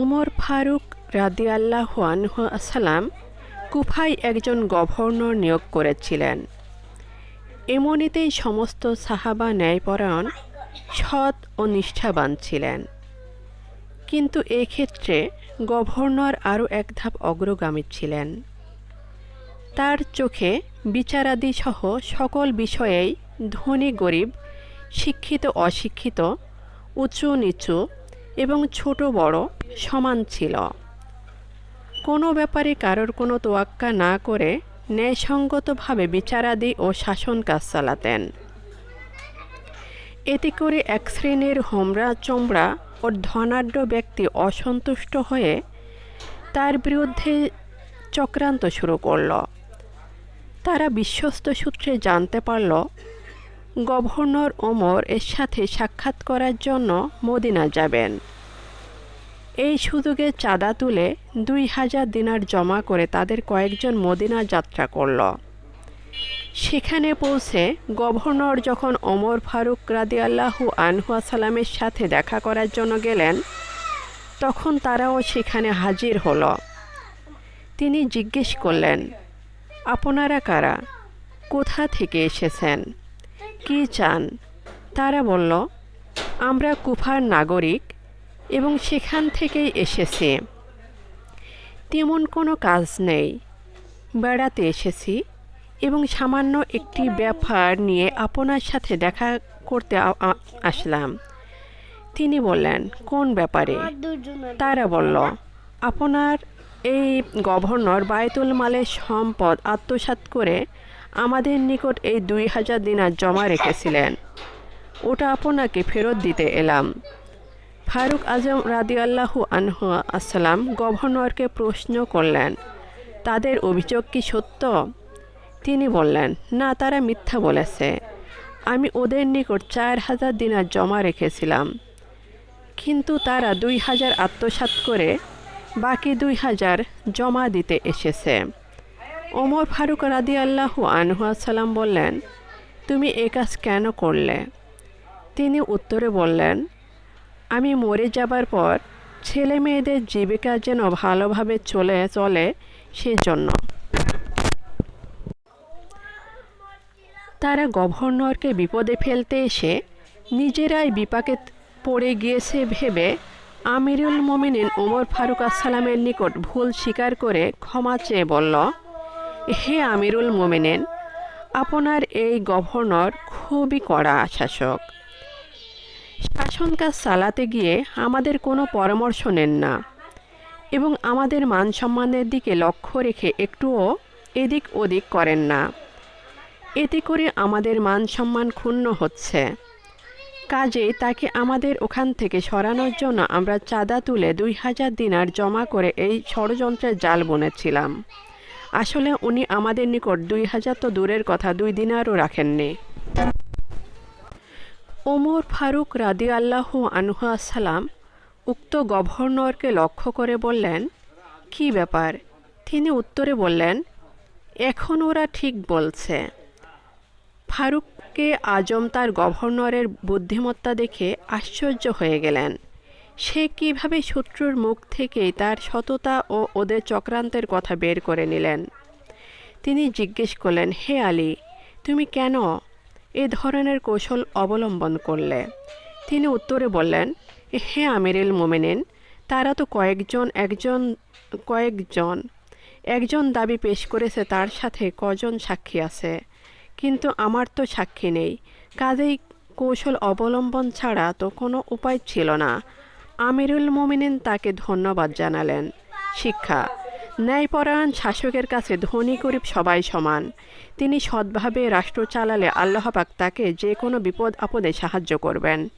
ওমর ফারুক রাদিয়াল্লাহ আনহু আসসালাম কুফায় একজন গভর্নর নিয়োগ করেছিলেন। এমনিতেই সমস্ত সাহাবা ন্যায়পরায়ণ, সৎ ও নিষ্ঠাবান ছিলেন। কিন্তু এক্ষেত্রে গভর্নর আরও এক ধাপ অগ্রগামী ছিলেন। তার চোখে বিচারাদি সহ সকল বিষয়েই ধনী গরিব, শিক্ষিত অশিক্ষিত, উঁচু নিচু এবং ছোট বড় সমান ছিল। কোনো ব্যাপারে কারোর কোনো তোয়াক্কা না করে ন্যায়সঙ্গতভাবে বিচারাদি ও শাসন কাজ চালাতেন। এতে করে এক শ্রেণির হোমরা চোমরা ও ধনাঢ্য ব্যক্তি অসন্তুষ্ট হয়ে তার বিরুদ্ধে চক্রান্ত শুরু করল। তারা বিশ্বস্ত সূত্রে জানতে পারল গভর্নর ওমর এর সাথে সাক্ষাৎ করার জন্য মদিনা যাবেন। এই সুযোগে চাঁদা তুলে দুই হাজার দিনার জমা করে তাদের কয়েকজন মদিনা যাত্রা করল। সেখানে পৌঁছে গভর্নর যখন ওমর ফারুক রাদিয়াল্লাহু আনহুয়া সালামের সাথে দেখা করার জন্য গেলেন, তখন তারাও সেখানে হাজির হল। তিনি জিজ্ঞেস করলেন, আপনারা কারা? কোথা থেকে এসেছেন? কি চান? তারা বলল, আমরা কুফার নাগরিক এবং সেখান থেকেই এসেছি। তেমন কোনো কাজ নেই। বেড়াতে এসেছি এবং সামান্য একটি ব্যাপার নিয়ে আপনার সাথে দেখা করতে আসলাম। তিনি বললেন, কোন ব্যাপারে? তারা বলল, আপনার এই গভর্নর বায়তুল মালের সম্পদ আত্মসাৎ করে আমাদের নিকট এই দুই হাজার দিনার জমা রেখেছিলেন। ওটা আপনাকে ফেরত দিতে এলাম। ফারুক আজম রাদিয়াল্লাহু আনহু আসসালাম গভর্নরকে প্রশ্ন করলেন, তাদের অভিযোগ কি সত্য? তিনি বললেন, না, তারা মিথ্যা বলেছে। আমি ওদের নিকট চার হাজার দিনার জমা রেখেছিলাম। কিন্তু তারা দুই হাজার আত্মসাৎ করে বাকি দুই হাজার জমা দিতে এসেছে। ওমর ফারুক রাদি আল্লাহ আনহু আসসালাম বললেন, তুমি এ কাজ কেন করলে? তিনি উত্তরে বললেন, আমি মরে যাবার পর ছেলে মেয়েদের জীবিকা যেন ভালোভাবে চলে চলে সেজন্য। তারা গভর্নরকে বিপদে ফেলতে এসে নিজেরাই বিপাকে পড়ে গিয়েছে ভেবে আমিরুল মোমিনিন ওমর ফারুক আসসালামের নিকট ভুল স্বীকার করে ক্ষমা চেয়ে বলল হে আমিরুল মোমেনেন, আপনার এই গভর্নর খুবই কড়া শাসক। শাসন কাজ চালাতে গিয়ে আমাদের কোনো পরামর্শ নেন না এবং আমাদের মান সম্মানের দিকে লক্ষ্য রেখে একটুও এদিক ওদিক করেন না। এতে করে আমাদের মান সম্মান ক্ষুণ্ণ হচ্ছে। কাজে তাকে আমাদের ওখান থেকে সরানোর জন্য আমরা চাঁদা তুলে দুই হাজার দিনার জমা করে এই ষড়যন্ত্রের জাল বুনেছিলাম। আসলে উনি আমাদের নিকট দুই হাজার তো দূরের কথা, দুই দিনারও রাখেননি। ওমর ফারুক রাদি আল্লাহ আনহু সালাম উক্ত গভর্নরকে লক্ষ্য করে বললেন, কি ব্যাপার? তিনি উত্তরে বললেন, এখন ওরা ঠিক বলছে। ফারুককে আজম তার গভর্নরের বুদ্ধিমত্তা দেখে আশ্চর্য হয়ে গেলেন। সে কীভাবে শত্রুর মুখ থেকেই তার সততা ও ওদের চক্রান্তের কথা বের করে নিলেন? তিনি জিজ্ঞেস করলেন, হে আলী, তুমি কেন এ ধরনের কৌশল অবলম্বন করলে? তিনি উত্তরে বললেন, হে আমিরুল মোমেনিন, তারা তো কয়েকজন, একজন কয়েকজন, একজন দাবি পেশ করেছে তার সাথে কজন সাক্ষী আছে? কিন্তু আমার তো সাক্ষী নেই। কাজেই কৌশল অবলম্বন ছাড়া তো কোনো উপায় ছিল না। আমিরুল মোমিনিন তাকে ধন্যবাদ জানালেন। শিক্ষা, ন্যায়পরায়ণ শাসকের কাছে ধনী গরিব সবাই সমান। তিনি সৎভাবে রাষ্ট্র চালালে আল্লাহ পাক তাকে যে কোনো বিপদ আপদে সাহায্য করবেন।